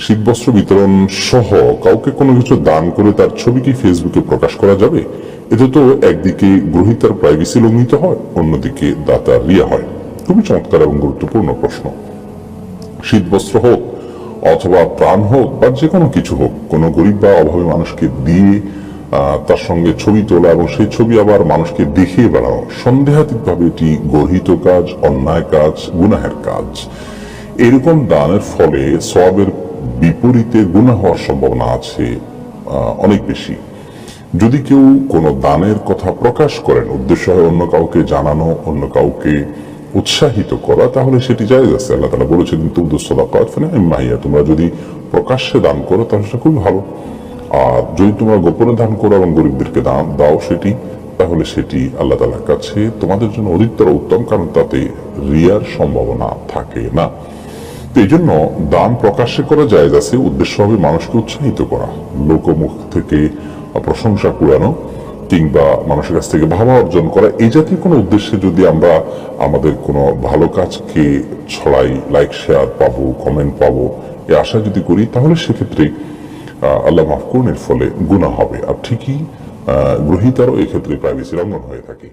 শীতবস্ত্র বিতরণ সহ কাউকে কোনো কিছু দান করে তার ছবি কি ফেসবুকে প্রকাশ করা যাবে? এতে তো একদিকে গ্রহীতার প্রাইভেসি লঙ্ঘিত হয়, অন্যদিকে দাতার রিয়া হয়। খুবই চমৎকার এবং গুরুত্বপূর্ণ প্রশ্ন। শীতবস্ত্র হোক অথবা প্রাণ হোক বা যে কোনো কিছু হোক, কোনো গরিব বা অভাবী মানুষকে দিয়ে তার সঙ্গে ছবি তোলা এবং সেই ছবি আবার মানুষকে দেখিয়ে বেড়ানো সন্দেহাতীতভাবে এটি গর্হিত কাজ, অন্যায় কাজ, গুনাহের কাজ। এরকম দানের ফলে সবের বিপরীতে গুনাহ হওয়ার সম্ভাবনা আছে অনেক বেশি। যদি কেউ কোনো দানের কথা প্রকাশ করেন, উদ্দেশ্য হয় অন্য কাউকে জানানো, অন্য কাউকে উৎসাহিত করা, তাহলে সেটি জায়েজ আছে। আল্লাহ তালা বলেছেন কিন্তু সদাকাত মাহিয়া তোমরা যদি প্রকাশ্যে দান করো, তাহলে সেটা খুবই ভালো। আর যদি তোমরা গোপনে দান করো এবং গরিবদেরকে দান দাও সেটি, তাহলে সেটি আল্লাহ তালার কাছে তোমাদের জন্য অধিকতর উত্তম, কারণ তাতে রিয়ার সম্ভাবনা থাকে না। এই জন্য দান প্রকাশ্যে করা যায় আছে। উদ্দেশ্য হবে মানুষকে উৎসাহিত করা, লোকমুখ থেকে প্রশংসা কুড়ানো, কিংবা মানুষের কাছ থেকে ভাবা অর্জন করা, এই জাতীয় কোনো উদ্দেশ্যে যদি আমরা আমাদের কোনো ভালো কাজকে ছড়াই লাইক শেয়ার পাবো কমেন্ট পাবো এ আশা যদি করি, তাহলে সেক্ষেত্রে আল্লাহ মাফ করুন, এর ফলে গুণা হবে। আর ঠিকই গ্রহীতারও এক্ষেত্রে প্রাইভেসি লঙ্ঘন হয়ে থাকে।